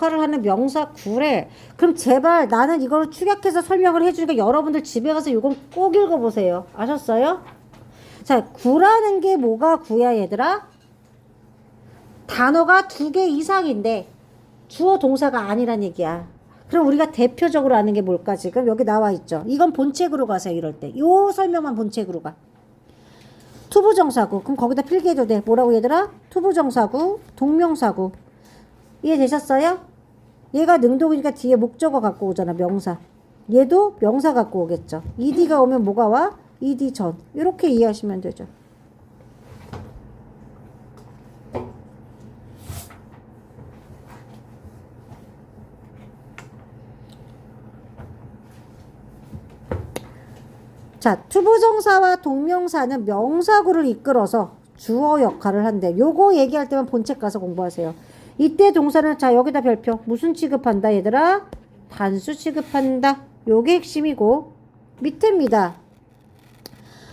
역할을 하는 명사 구래. 그럼 제발 나는 이걸 축약해서 설명을 해주니까 여러분들 집에 가서 이건 꼭 읽어보세요. 아셨어요? 자, 구라는 게 뭐가 구야, 얘들아? 단어가 두 개 이상인데 주어 동사가 아니란 얘기야. 그럼 우리가 대표적으로 아는 게 뭘까 지금 여기 나와 있죠. 이건 본책으로 가세요 이럴 때. 요 설명만 본책으로 가. 투부정사구. 그럼 거기다 필기해도 돼. 뭐라고 얘들아? 투부정사구, 동명사구. 이해되셨어요? 얘가 능동이니까 뒤에 목적어 갖고 오잖아 명사. 얘도 명사 갖고 오겠죠. ed가 오면 뭐가 와? ed 전. 이렇게 이해하시면 되죠. 자, 투부정사와 동명사는 명사구를 이끌어서 주어 역할을 한대. 요거 얘기할 때만 본책 가서 공부하세요. 이때 동사는 자, 여기다 별표. 무슨 취급한다, 얘들아? 단수 취급한다. 요게 핵심이고 밑에입니다.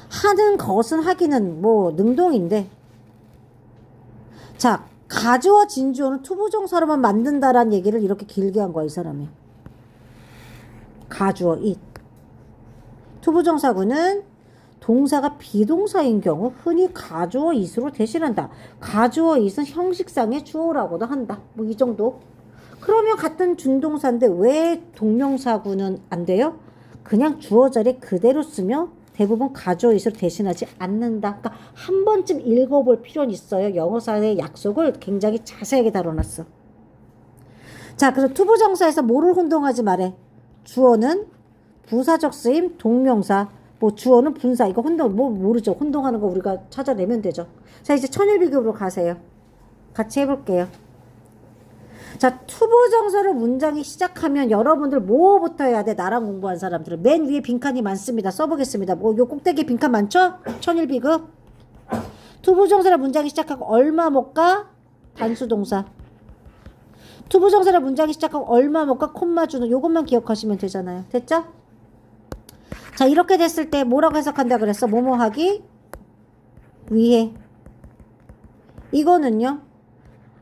하는 것은 하기는 뭐 능동인데. 자, 가주어 진주어는 투부정사로만 만든다라는 얘기를 이렇게 길게 한 거야, 이 사람이. 가주어 it. 투부정사구는 동사가 비동사인 경우 흔히 가주어 it으로 대신한다. 가주어 it은 형식상의 주어라고도 한다. 뭐 이 정도. 그러면 같은 준동사인데 왜 동명사구는 안 돼요? 그냥 주어 자리 그대로 쓰며 대부분 가주어 it으로 대신하지 않는다. 그러니까 한 번쯤 읽어볼 필요는 있어요. 영어사의 약속을 굉장히 자세하게 다뤄놨어. 자, 그래서 투부정사에서 뭐를 혼동하지 말해. 주어는 부사적 쓰임 동명사 뭐 주어는 분사 이거 혼동 뭐 모르죠. 혼동하는 거 우리가 찾아내면 되죠. 자 이제 천일 비급으로 가세요. 같이 해볼게요. 자 투부정사로 문장이 시작하면 여러분들 뭐부터 해야 돼? 나랑 공부한 사람들은. 맨 위에 빈칸이 많습니다. 써보겠습니다. 뭐요 꼭대기에 빈칸 많죠? 천일 비급 투부정사로 문장이 시작하고 얼마 못 가? 단수 동사. 투부 정사로 문장이 시작하고 얼마 못 가? 콤마 주는. 요것만 기억하시면 되잖아요. 됐죠? 자 이렇게 됐을 때 뭐라고 해석한다 그랬어? 뭐뭐 하기? 위해. 이거는요.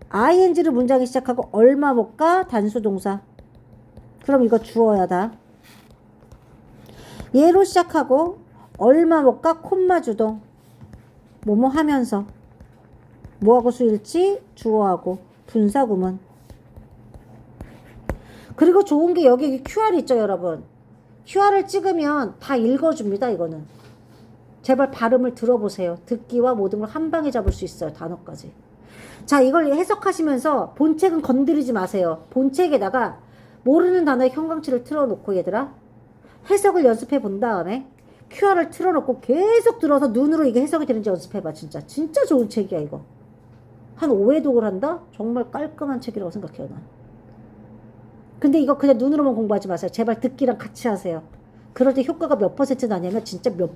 ing를 문장이 시작하고 얼마 못가 단수 동사. 그럼 이거 주어야 다. 얘로 시작하고 얼마 못가 콤마 주동. 뭐뭐 하면서. 뭐하고 수일치 주어하고. 분사구문. 그리고 좋은 게 여기 QR 있죠 여러분 QR을 찍으면 다 읽어줍니다, 이거는. 제발 발음을 들어보세요. 듣기와 모든 걸 한 방에 잡을 수 있어요, 단어까지. 자, 이걸 해석하시면서 본책은 건드리지 마세요. 본책에다가 모르는 단어의 형광치를 틀어놓고, 얘들아. 해석을 연습해 본 다음에 QR을 틀어놓고 계속 들어서 눈으로 이게 해석이 되는지 연습해봐, 진짜. 진짜 좋은 책이야, 이거. 한 5회 독을 한다? 정말 깔끔한 책이라고 생각해요, 난. 근데 이거 그냥 눈으로만 공부하지 마세요. 제발 듣기랑 같이 하세요. 그럴 때 효과가 몇 퍼센트 나냐면 진짜 몇,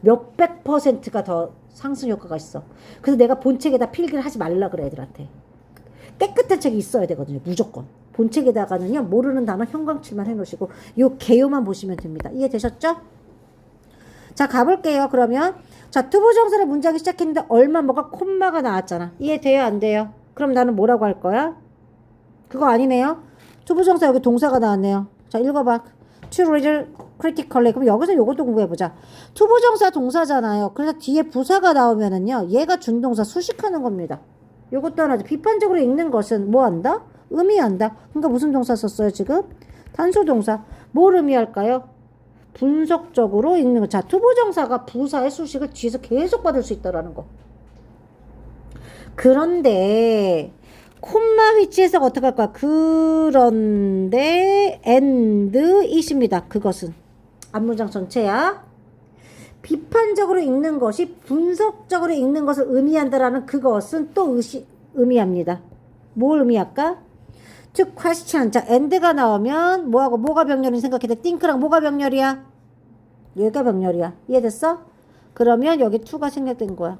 몇백 퍼센트가 더 상승 효과가 있어. 그래서 내가 본책에다 필기를 하지 말라 그래, 애들한테. 깨끗한 책이 있어야 되거든요. 무조건. 본책에다가는요, 모르는 단어 형광칠만 해놓으시고, 요 개요만 보시면 됩니다. 이해되셨죠? 자, 가볼게요, 그러면. 자, 투부정사를 문장이 시작했는데 얼마 뭐가 콤마가 나왔잖아. 이해돼요, 안 돼요? 그럼 나는 뭐라고 할 거야? 그거 아니네요. 투부정사 여기 동사가 나왔네요. 자, 읽어봐. To read critically. 그럼 여기서 이것도 공부해보자. 투부정사 동사잖아요. 그래서 뒤에 부사가 나오면은요, 얘가 준동사 수식하는 겁니다. 요것도 하나죠. 비판적으로 읽는 것은 뭐 한다? 의미한다. 그러니까 무슨 동사 썼어요, 지금? 단수동사. 뭘 의미할까요? 분석적으로 읽는 거. 자, 투부정사가 부사의 수식을 뒤에서 계속 받을 수 있다라는 거. 그런데, 콤마 위치에서 어떻게 할 거야? 그런데 and it입니다. 그것은 앞문장 전체야. 비판적으로 읽는 것이 분석적으로 읽는 것을 의미한다라는 그것은 또 의시, 의미합니다. 뭘 의미할까? to question. 자, and가 나오면 뭐하고 뭐가 병렬인 생각해 돼? think랑 뭐가 병렬이야? 얘가 병렬이야. 이해됐어? 그러면 여기 to가 생략된 거야.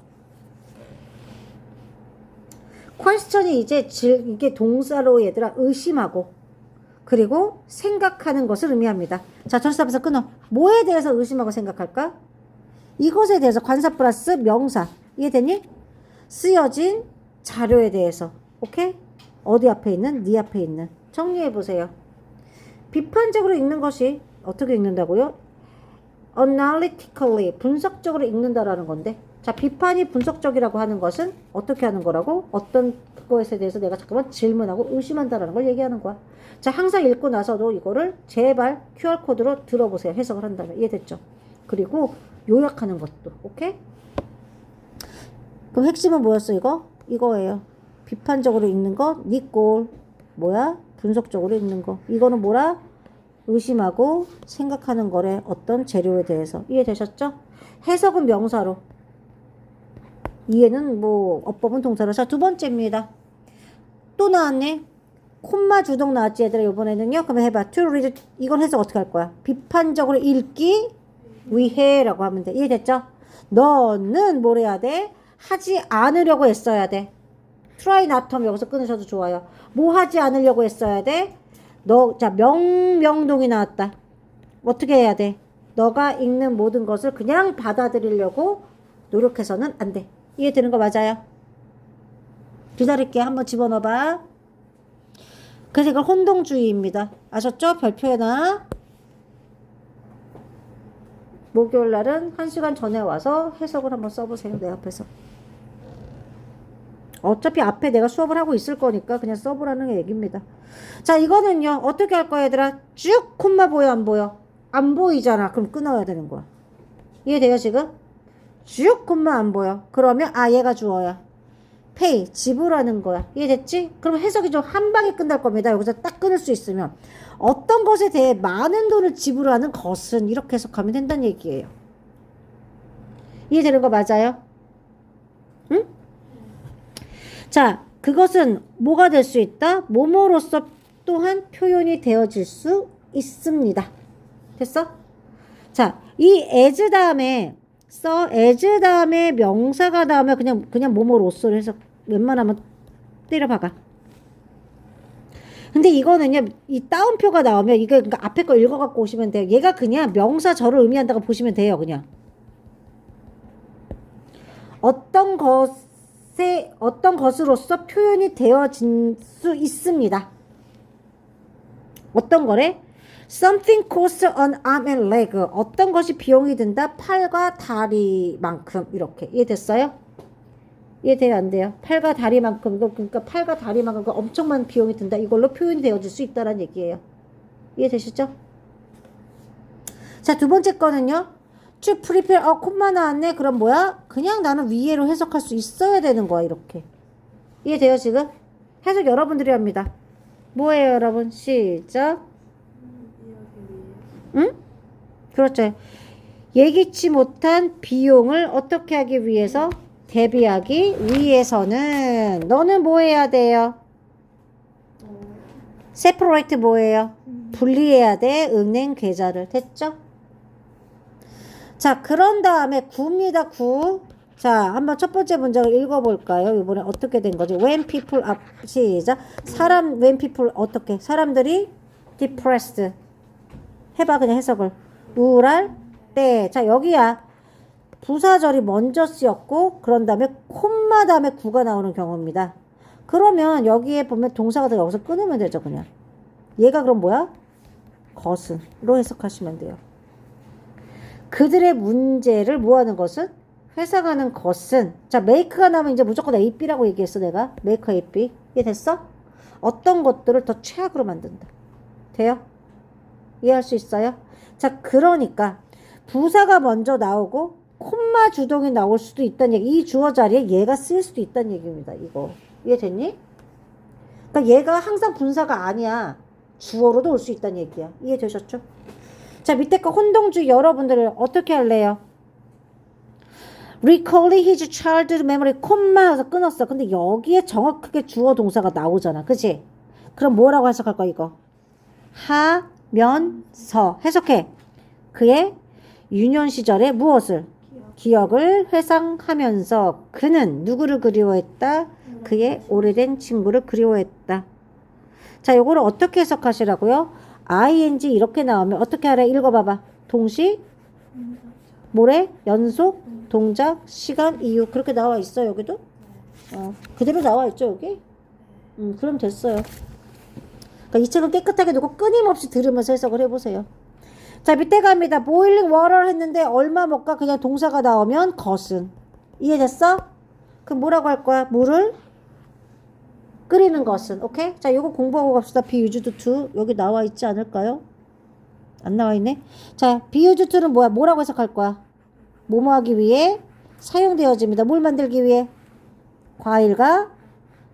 퀘스천이 이제 질, 이게 동사로 얘들아 의심하고 그리고 생각하는 것을 의미합니다. 자, 전치사 앞에서 끊어. 뭐에 대해서 의심하고 생각할까? 이것에 대해서 관사 플러스 명사. 이해됐니? 쓰여진 자료에 대해서. 오케이? 어디 앞에 있는? 네 앞에 있는. 정리해 보세요. 비판적으로 읽는 것이 어떻게 읽는다고요? analytically 분석적으로 읽는다라는 건데 자 비판이 분석적이라고 하는 것은 어떻게 하는 거라고? 어떤 그거에 대해서 내가 잠깐만 질문하고 의심한다라는 걸 얘기하는 거야. 자 항상 읽고 나서도 이거를 제발 QR 코드로 들어보세요. 해석을 한다면. 이해됐죠? 그리고 요약하는 것도. 오케이? 그럼 핵심은 뭐였어 이거? 이거예요. 비판적으로 읽는 거 니꼴 뭐야? 분석적으로 읽는 거. 이거는 뭐라? 의심하고 생각하는 거래. 어떤 재료에 대해서. 이해되셨죠? 해석은 명사로 이해는 뭐 어법은 동사로 자두 번째입니다 또 나왔네 콤마 주동 나왔지 얘들아 이번에는요 그럼 해봐 to read 이건 해석 어떻게 할 거야 비판적으로 읽기 위해라고 하면 돼 이해됐죠? 너는 뭘 해야 돼? 하지 않으려고 했어야 돼 try not 하면 여기서 끊으셔도 좋아요 뭐 하지 않으려고 했어야 돼? 너, 자, 명 명동이 나왔다. 어떻게 해야 돼? 너가 읽는 모든 것을 그냥 받아들이려고 노력해서는 안 돼. 이해되는 거 맞아요? 기다릴게. 한번 집어넣어봐. 그래서 이걸 혼동주의입니다. 아셨죠? 별표에나. 목요일 날은 한 시간 전에 와서 해석을 한번 써보세요. 내 앞에서. 어차피 앞에 내가 수업을 하고 있을 거니까 그냥 써보라는 얘기입니다. 자, 이거는요. 어떻게 할 거야, 얘들아? 쭉 콤마 보여, 안 보여? 안 보이잖아. 그럼 끊어야 되는 거야. 이해돼요, 지금? 쭉 콤마 안 보여. 그러면, 아, 얘가 주어야. 페이, 지불하는 거야. 이해됐지? 그럼 해석이 좀 한 방에 끝날 겁니다. 여기서 딱 끊을 수 있으면. 어떤 것에 대해 많은 돈을 지불하는 것은 이렇게 해석하면 된다는 얘기예요. 이해되는 거 맞아요? 응? 자, 그것은 뭐가 될 수 있다? 모모로서 또한 표현이 되어질 수 있습니다. 됐어? 자, 이 as 다음에 써 as 다음에 명사가 나오면 그냥 그냥 모모로서를 해서 웬만하면 때려박아. 근데 이거는요, 이 따옴표가 나오면 이거 그러니까 앞에 거 읽어갖고 오시면 돼요. 얘가 그냥 명사 저를 의미한다고 보시면 돼요, 그냥. 어떤 것에 어떤 것으로서 표현이 되어질 수 있습니다. 어떤 거래? Something costs an arm and leg. 어떤 것이 비용이 든다? 팔과 다리만큼 이렇게 이해됐어요? 이해돼요 안 돼요? 팔과 다리만큼 그러니까 팔과 다리만큼 엄청 많은 비용이 든다. 이걸로 표현이 되어질 수 있다는 얘기예요. 이해되시죠? 자 두 번째 거는요. to prepare 어 콤마 나왔네. 그럼 뭐야? 그냥 나는 위에로 해석할 수 있어야 되는 거야 이렇게. 이해돼요 지금? 해석 여러분들이 합니다. 뭐예요 여러분? 시작. 응? 그렇죠. 예기치 못한 비용을 어떻게 하기 위해서 대비하기 위해서는 너는 뭐 해야 돼요? separate 뭐예요? 분리해야 돼 은행 계좌를 됐죠? 자 그런 다음에 구입니다 구. 자 한번 첫 번째 문장을 읽어볼까요? 이번에 어떻게 된 거지? When people 시작. 사람 when people 어떻게? 사람들이 depressed. 해봐 그냥 해석을. 우울할 때. 자 여기야. 부사절이 먼저 쓰였고 그런 다음에 콤마 다음에 구가 나오는 경우입니다. 그러면 여기에 보면 동사가 더 여기서 끊으면 되죠 그냥. 얘가 그럼 뭐야? 것은로 해석하시면 돼요. 그들의 문제를 뭐하는 것은 회상하는 것은 자 메이크가 나면 이제 무조건 A, B라고 얘기했어 내가 메이크 A, B 이해 됐어? 어떤 것들을 더 최악으로 만든다. 돼요? 이해할 수 있어요? 자 그러니까 부사가 먼저 나오고 콤마 주동이 나올 수도 있다는 얘기. 이 주어 자리에 얘가 쓰일 수도 있다는 얘기입니다. 이거 이해됐니? 그러니까 얘가 항상 분사가 아니야. 주어로도 올 수 있다는 얘기야. 이해되셨죠? 자 밑에 거 혼동주 여러분들 어떻게 할래요? recalling his childhood memory 콤마 해서 끊었어. 근데 여기에 정확하게 주어 동사가 나오잖아. 그치? 그럼 뭐라고 해석할 거야 이거? 하 면서 해석해. 그의 유년 시절에 무엇을? 기억을 회상하면서 그는 누구를 그리워했다? 그의 오래된 친구를 그리워했다. 자, 요거를 어떻게 해석하시라고요? ing 이렇게 나오면 어떻게 하래? 읽어봐봐. 동시, 모래, 연속, 동작, 시간, 이유 그렇게 나와 있어 여기도? 어, 그대로 나와 있죠 여기? 음, 그럼 됐어요. 그러니까 이 책은 깨끗하게 놓고 끊임없이 들으면서 해석을 해보세요. 자, 밑에 갑니다. boiling water 했는데 얼마 먹까 그냥 동사가 나오면 것은. 이해됐어? 그럼 뭐라고 할 거야? 물을 끓이는 것은. 오케이? 자, 요거 공부하고 갑시다. used to. 여기 나와 있지 않을까요? 안 나와 있네. 자, used to는 뭐야? 뭐라고 해석할 거야? 뭐뭐 하기 위해 사용되어집니다. 뭘 만들기 위해? 과일과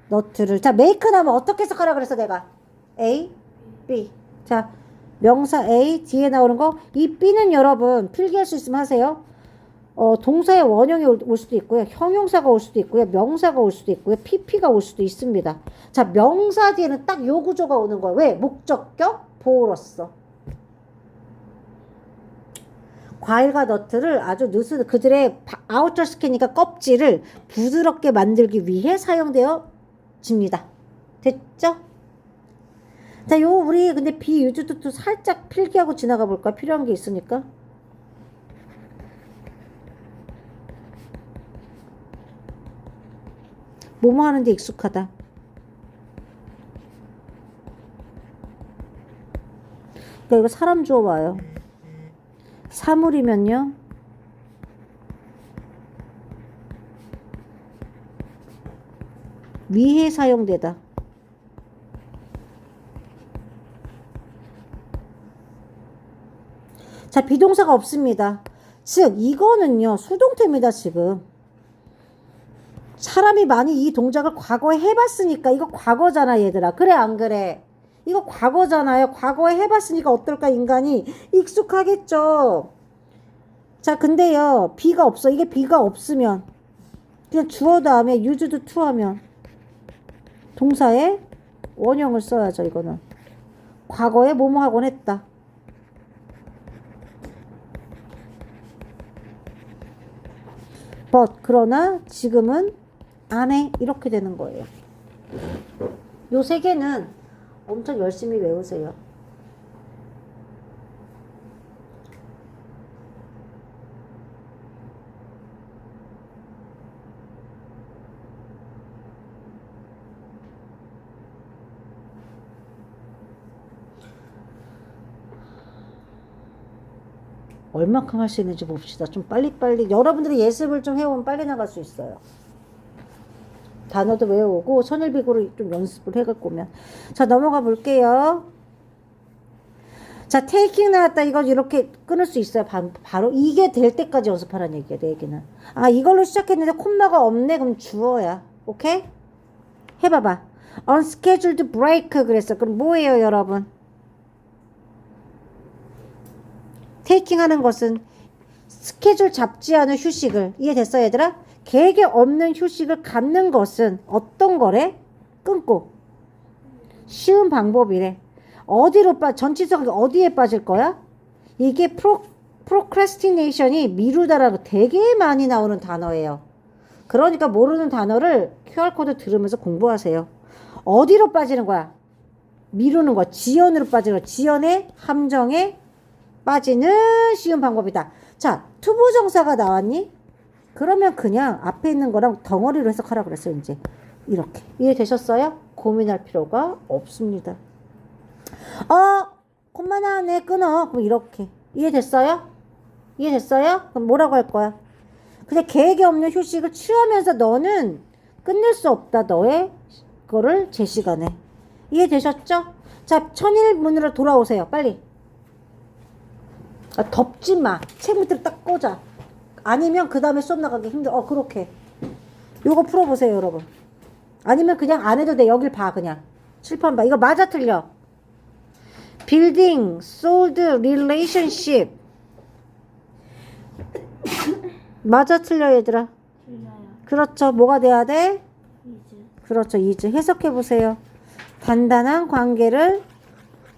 너트를. 자, make 나면 어떻게 해석하라 그랬어, 내가? A, B. 자, 명사 A 뒤에 나오는 거. 이 B는 여러분 필기할 수 있으면 하세요. 어, 동사의 원형이 올, 올 수도 있고요. 형용사가 올 수도 있고요. 명사가 올 수도 있고요. PP가 올 수도 있습니다. 자, 명사 뒤에는 딱 요 구조가 오는 거예요. 왜? 목적격 보호로서. 과일과 너트를 아주 느스 그들의 바- 아우터 스킨이니까 껍질을 부드럽게 만들기 위해 사용되어 집니다. 됐죠? 자, 요 우리 근데 비유주도 살짝 필기하고 지나가 볼까? 필요한 게 있으니까. 뭐뭐 하는데 익숙하다. 그러니까 이거 사람 주어 와요. 사물이면요. 위해 사용되다. 자, 비동사가 없습니다. 즉, 이거는요, 수동태입니다, 지금. 사람이 많이 이 동작을 과거에 해봤으니까, 이거 과거잖아, 얘들아. 그래, 안 그래? 이거 과거잖아요. 과거에 해봤으니까 어떨까, 인간이? 익숙하겠죠? 자, 근데요, 비가 없어. 이게 비가 없으면, 그냥 주어 다음에 used to 하면, 동사에 원형을 써야죠, 이거는. 과거에 뭐뭐 하곤 했다. But 그러나 지금은 안 해. 이렇게 되는 거예요. 요 세 개는 엄청 열심히 외우세요. 얼마큼 할 수 있는지 봅시다. 좀 빨리빨리 여러분들이 예습을 좀 해오면 빨리 나갈 수 있어요. 단어도 외우고 선일비고를 좀 연습을 해갈 거면 자 넘어가 볼게요. 자 테이킹 나왔다 이거 이렇게 끊을 수 있어요. 바, 바로 이게 될 때까지 연습하라는 얘기야 내 얘기는. 아 이걸로 시작했는데 콤마가 없네 그럼 주어야. 오케이? 해봐봐. unscheduled break 그랬어. 그럼 뭐예요 여러분? 테이킹 하는 것은 스케줄 잡지 않은 휴식을 이해됐어 얘들아? 계획에 없는 휴식을 갖는 것은 어떤 거래? 끊고 쉬운 방법이래 어디로 빠 전치성 어디에 빠질 거야? 이게 프로 프로크레스티네이션이 미루다라고 되게 많이 나오는 단어예요 그러니까 모르는 단어를 QR코드 들으면서 공부하세요 어디로 빠지는 거야? 미루는 거 지연으로 빠지는 거 지연의 함정에 빠지는 쉬운 방법이다. 자, 투부 정사가 나왔니? 그러면 그냥 앞에 있는 거랑 덩어리로 해석하라 그랬어요, 이제. 이렇게. 이해되셨어요? 고민할 필요가 없습니다. 어, 콤마 나왔네, 끊어. 그럼 이렇게. 이해됐어요? 이해됐어요? 그럼 뭐라고 할 거야? 근데 계획이 없는 휴식을 취하면서 너는 끝낼 수 없다, 너의 거를 제 시간에. 이해되셨죠? 자, 천일문으로 돌아오세요, 빨리. 아, 덮지 마. 책 밑으로 딱 꽂아. 아니면 그 다음에 수업 나가기 힘들어. 어, 그렇게. 요거 풀어보세요, 여러분. 아니면 그냥 안 해도 돼. 여길 봐, 그냥. 칠판 봐. 이거 맞아, 틀려. building, sold, relationship. 맞아, 틀려, 얘들아. 틀려요. 그렇죠. 뭐가 돼야 돼? 그렇죠. 이즈 해석해보세요. 단단한 관계를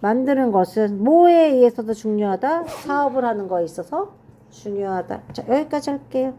만드는 것은 뭐에 의해서도 중요하다? 사업을 하는 거에 있어서 중요하다. 자, 여기까지 할게요.